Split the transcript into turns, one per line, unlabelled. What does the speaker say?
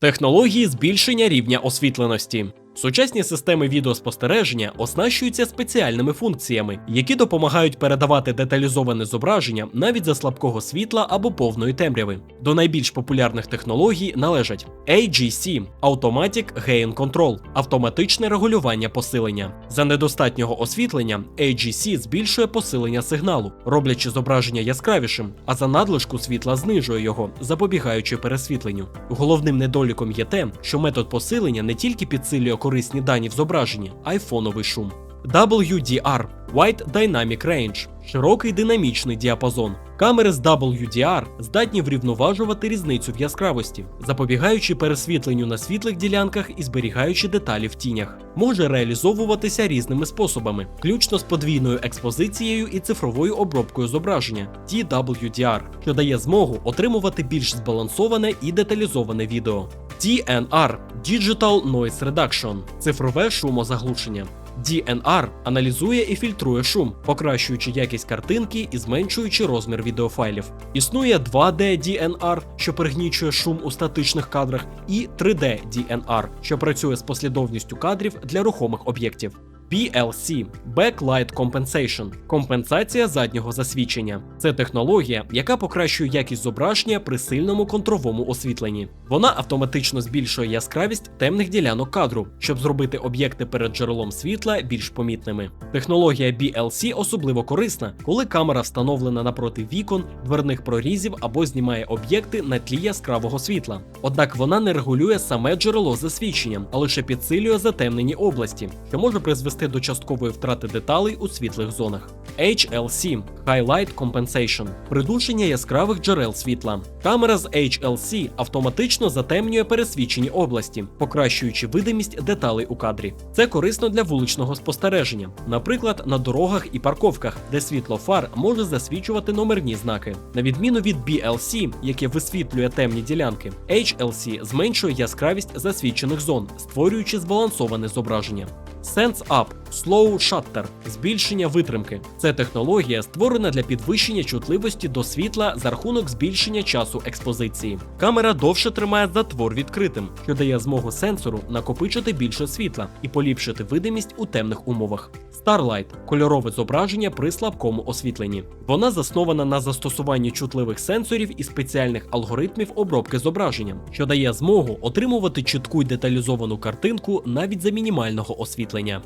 Технології збільшення рівня освітленості. Сучасні системи відеоспостереження оснащуються спеціальними функціями, які допомагають передавати деталізоване зображення навіть за слабкого світла або повної темряви. До найбільш популярних технологій належать AGC – Automatic Gain Control – автоматичне регулювання посилення. За недостатнього освітлення AGC збільшує посилення сигналу, роблячи зображення яскравішим, а за надлишку світла знижує його, запобігаючи пересвітленню. Головним недоліком є те, що метод посилення не тільки підсилює корисні дані в зображенні, а й фоновий шум. WDR Wide Dynamic Range широкий динамічний діапазон. Камери з WDR здатні врівноважувати різницю в яскравості, запобігаючи пересвітленню на світлих ділянках і зберігаючи деталі в тінях. Може реалізовуватися різними способами, включно з подвійною експозицією і цифровою обробкою зображення TWDR, що дає змогу отримувати більш збалансоване і деталізоване відео. DNR Digital Noise Reduction цифрове шумозаглушення. DNR аналізує і фільтрує шум, покращуючи якість картинки і зменшуючи розмір відеофайлів. Існує 2D DNR, що пригнічує шум у статичних кадрах, і 3D DNR, що працює з послідовністю кадрів для рухомих об'єктів. BLC Backlight Compensation компенсація заднього засвідчення. Це технологія, яка покращує якість зображення при сильному контровому освітленні. Вона автоматично збільшує яскравість темних ділянок кадру, щоб зробити об'єкти перед джерелом світла більш помітними. Технологія BLC особливо корисна, коли камера встановлена напроти вікон, дверних прорізів або знімає об'єкти на тлі яскравого світла. Однак вона не регулює саме джерело засвідчення, а лише підсилює затемнені області, що може призвести до часткової втрати деталей у світлих зонах. HLC Highlight Compensation придушення яскравих джерел світла. Камера з HLC автоматично затемнює пересвічені області, покращуючи видимість деталей у кадрі. Це корисно для вуличного спостереження, наприклад, на дорогах і парковках, де світло фар може засвічувати номерні знаки. На відміну від BLC, яке висвітлює темні ділянки, HLC зменшує яскравість засвічених зон, створюючи збалансоване зображення. Sense Up Slow Shutter – збільшення витримки. Це технологія створена для підвищення чутливості до світла за рахунок збільшення часу експозиції. Камера довше тримає затвор відкритим, що дає змогу сенсору накопичити більше світла і поліпшити видимість у темних умовах. Starlight – кольорове зображення при слабкому освітленні. Вона заснована на застосуванні чутливих сенсорів і спеціальних алгоритмів обробки зображення, що дає змогу отримувати чітку й деталізовану картинку навіть за мінімального освітлення.